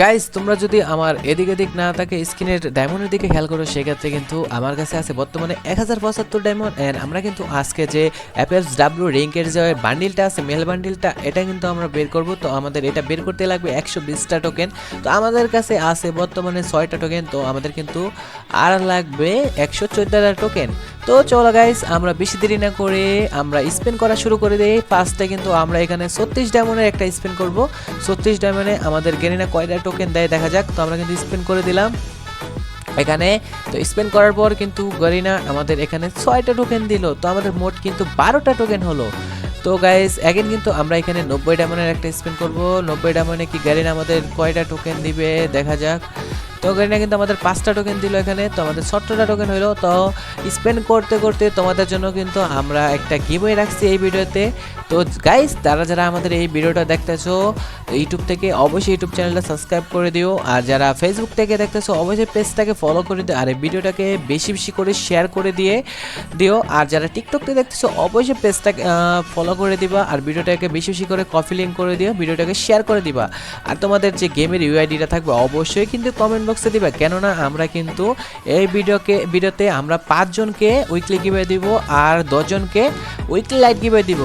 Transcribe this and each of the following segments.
Guys তোমরা যদি আমার এদিক এদিক না থাকে স্ক্রিনের ডায়মন্ডের দিকে খেয়াল করো, সেক্ষেত্রে কিন্তু আমার কাছে আছে বর্তমানে এক হাজার পঁচাত্তর ডায়মন্ড অ্যান্ড আমরা কিন্তু আজকে যে অ্যাপেলস ডাব্লিউ র্যাঙ্কের যে বান্ডিলটা আছে মেল বান্ডিলটা এটা কিন্তু আমরা বের করব। তো আমাদের এটা বের করতে লাগবে একশো বিশটা টোকেন তো আমাদের কাছে আছে বর্তমানে ছয়টা টোকেন তো আমাদের কিন্তু আর লাগবে একশো চোদ্দটা টোকেন তো চলো গাইস আমরা বেশি দেরি না করে আমরা স্পেন করা শুরু করে দিই। ফার্স্টে কিন্তু আমরা এখানে ছত্রিশ ডায়মন্ডের একটা স্পেন করব। ছত্রিশ ডায়মন্ডে আমাদের গেরিনা কয়টা টোকেন দেয়, দেখা যাক। তো আমরা কিন্তু স্পেন্ড করে দিলাম এখানে। তো স্পেন্ড করার পর কিন্তু গরিনা আমাদের এখানে ছয়টা টোকেন দিল। তো আমাদের মোট কিন্তু বারোটা টোকেন হলো। তো গাইজ অ্যাগেন কিন্তু আমরা এখানে নব্বই ডায়মন্ডের একটা স্পেন্ড করব। নব্বই ডায়মন্ডে কি গারিনা আমাদের কয়টা টোকেন দিবে, দেখা যাক। তো গারিনা কিন্তু আমাদের পাঁচটা টোকেন দিল এখানে, তো আমাদের সত্তরটা টোকেন হলো তো স্পেন করতে করতে তোমাদের জন্য কিন্তু আমরা একটা গিভওয়ে রাখছি এই ভিডিওতে। তো গাইস তারা যারা আমাদের এই ভিডিওটা দেখতেছো, ইউটিউব থেকে অবশ্যই ইউটিউব চ্যানেলটা সাবস্ক্রাইব করে দিও। আর যারা ফেসবুক থেকে দেখতেছো, অবশ্যই পেজটাকে ফলো করে দিও, আর এই ভিডিওটাকে বেশি বেশি করে শেয়ার করে দিয়ে দিও। আর যারা টিকটক থেকে দেখতেছো, অবশ্যই পেজটাকে ফলো করে দিবা, আর ভিডিওটাকে বেশি বেশি করে কপি লিঙ্ক করে দিও, ভিডিওটাকে শেয়ার করে দিবা। আর তোমাদের যে গেমের ইউআইডিটা থাকবে, অবশ্যই কিন্তু কমেন্ট বক্সে দিবা? কেননা আমরা কিন্তু এই ভিডিওকে, ভিডিওতে আমরা পাঁচজনকে উইকলি গিভে দিব আর দশজনকে উইকলি লাইট গিভে দিব।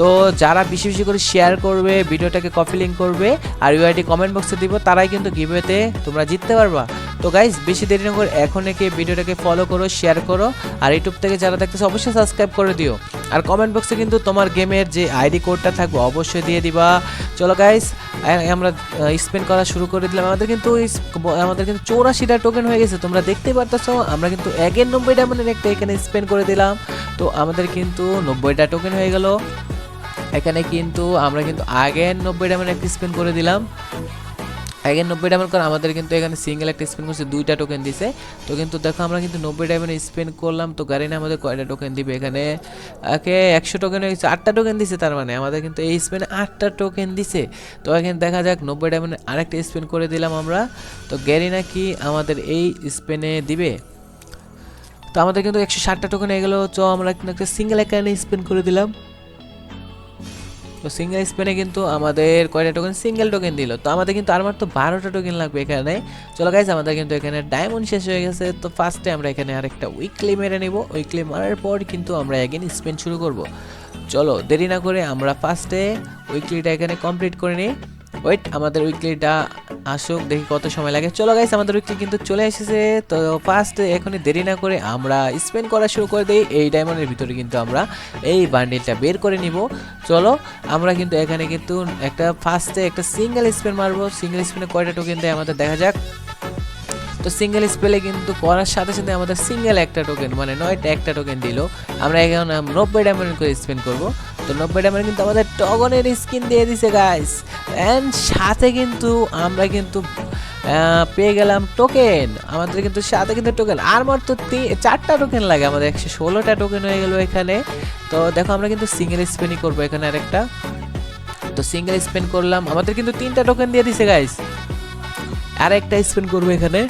তো যারা বেশি বেশি করে শেয়ার করবে, ভিডিওটাকে কপি লিঙ্ক করবে আর ইউআইডি কমেন্ট বক্সে দিব, তারাই কিন্তু গিভেতে তোমরা জিততে পারবা। তো গাইজ বেশি দেরি না করে এখন একে ভিডিওটাকে ফলো করো শেয়ার করো আর ইউটিউব থেকে যারা দেখতেছো অবশ্যই সাবস্ক্রাইব করে দিও। আর কমেন্ট বক্সে কিন্তু তোমার গেমের যে আইডি কোডটা থাকবে, অবশ্যই দিয়ে দিবা। চলো গাইস আমরা স্পেন্ড করা শুরু করে দিলাম। আমাদের কিন্তু আমাদের কিন্তু চৌরাশিটা টোকেন হয়ে গেছে, তোমরা দেখতে পারতেছো। আমরা কিন্তু একের নব্বই ডায়মন্ডের একটা এখানে স্পেন্ড করে দিলাম। তো আমাদের কিন্তু নব্বইটা টোকেন হয়ে গেল। এখানে কিন্তু আমরা কিন্তু আগের নব্বই ডায়মন্ড একটা স্পেন্ড করে দিলাম। আগের নব্বই ডায়মন্ড করে আমাদের কিন্তু এখানে সিঙ্গেল একটা স্পেন্ড করছে, দুইটা টোকেন দিছে। তো কিন্তু দেখো, আমরা কিন্তু নব্বই ডায়মন্ড স্পেন্ড করলাম, তো গাড়ি না আমাদের কয়টা টোকেন দিবে এখানে? একে একশো টোকেন হয়ে গেছে আটটা টোকেন দিছে তার মানে আমাদের কিন্তু এই স্পেনে আটটা টোকেন দিছে। তো এখানে দেখা যাক, নব্বই ডায়মন্ডে আরেকটা স্পেন্ড করে দিলাম আমরা। তো গ্যারি নাকি আমাদের এই স্পেনে দিবে? তো আমাদের কিন্তু একশো ষাটটা টোকেন হয়ে গেলো, তো আমরা একটা সিঙ্গেল এখানে স্পেন্ড করে দিলাম। তো সিঙ্গেল স্পেনে কিন্তু আমাদের কয়টা টোকেন সিঙ্গেল টোকেন দিল। তো আমাদের কিন্তু আর মাত্র বারোটা টোকেন লাগবে এখানে। চলো গাইজ আমাদের কিন্তু এখানে ডায়মন্ড শেষ হয়ে গেছে। তো ফার্স্টে আমরা এখানে আরেকটা উইকলি মেরে নেব। উইকলি মারার পর কিন্তু আমরা এগেন স্পেন শুরু করব। চলো দেরি না করে আমরা ফার্স্টে উইকলিটা এখানে কমপ্লিট করে নিই। ওয়েট আমাদের উইকলিটা আসুক, দেখি কত সময় লাগে। চলো গাইস আমাদের উইকলি কিন্তু চলে এসেছে। তো ফার্স্ট এখনই দেরি না করে আমরা স্পেন্ড করা শুরু করে দিই। এই ডায়মন্ডের ভিতরে কিন্তু আমরা এই বান্ডিলটা বের করে নিব। চলো, আমরা কিন্তু এখানে কিন্তু একটা ফার্স্টে একটা সিঙ্গেল স্পেন মারবো। সিঙ্গেল স্পেনে কয়টা টোকেন দেয় আমাদের দেখা যাক। তো সিঙ্গেল স্পেলে কিন্তু করার সাথে সাথে আমাদের সিঙ্গেল একটা টোকেন মানে নয়টা একটা টোকেন দিল। আমরা এখন নব্বই ডায়মন্ড করে স্পেন্ড করব। তো নব্বই ডায়মন্ড কিন্তু আমাদের টগনের স্কিন দিয়ে দিছে গাইস অ্যান্ড সাথে কিন্তু আমরা কিন্তু পেয়ে গেলাম টোকেন আমাদের কিন্তু সাথে কিন্তু টোকেন আর মাত্র চারটা টোকেন লাগে আমাদের, একশো ষোলোটা টোকেন হয়ে গেল এখানে। তো দেখো, আমরা কিন্তু সিঙ্গেল স্পেনই করব এখানে আরেকটা। তো সিঙ্গেল স্পেন করলাম। আমাদের কিন্তু তিনটা টোকেন দিয়ে দিছে গাইস আরেকটা স্পেন করব এখানে।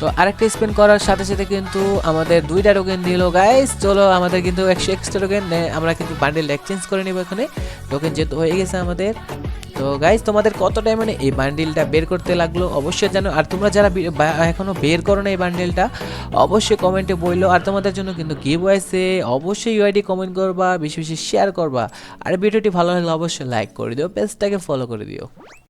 তো আরেকটা স্পেন করার সাথে সাথে কিন্তু আমাদের দুইটা টোকেন দিল গাইস চলো, আমাদের কিন্তু একশো এক্সট্রা টোকেন আমরা কিন্তু বান্ডেল এক্সচেঞ্জ করে নিব এখানে। টোকেন যেহেতু হয়ে গেছে আমাদের। তো গাইস তোমাদের কত টাইমে এই বান্ডিলটা বের করতে লাগল? অবশ্যই জানো। আর তোমরা যারা বি- বা- এখনও বের করো না এই বান্ডিলটা অবশ্যই কমেন্টে বলল আর তোমাদের জন্য কিন্তু গিভ আছে অবশ্যই ইউআইডি কমেন্ট করবা, বেশি বেশি শেয়ার করবা। আর ভিডিওটি ভালো লাগলে অবশ্যই লাইক করে দিও পেজটাকে ফলো করে দিও।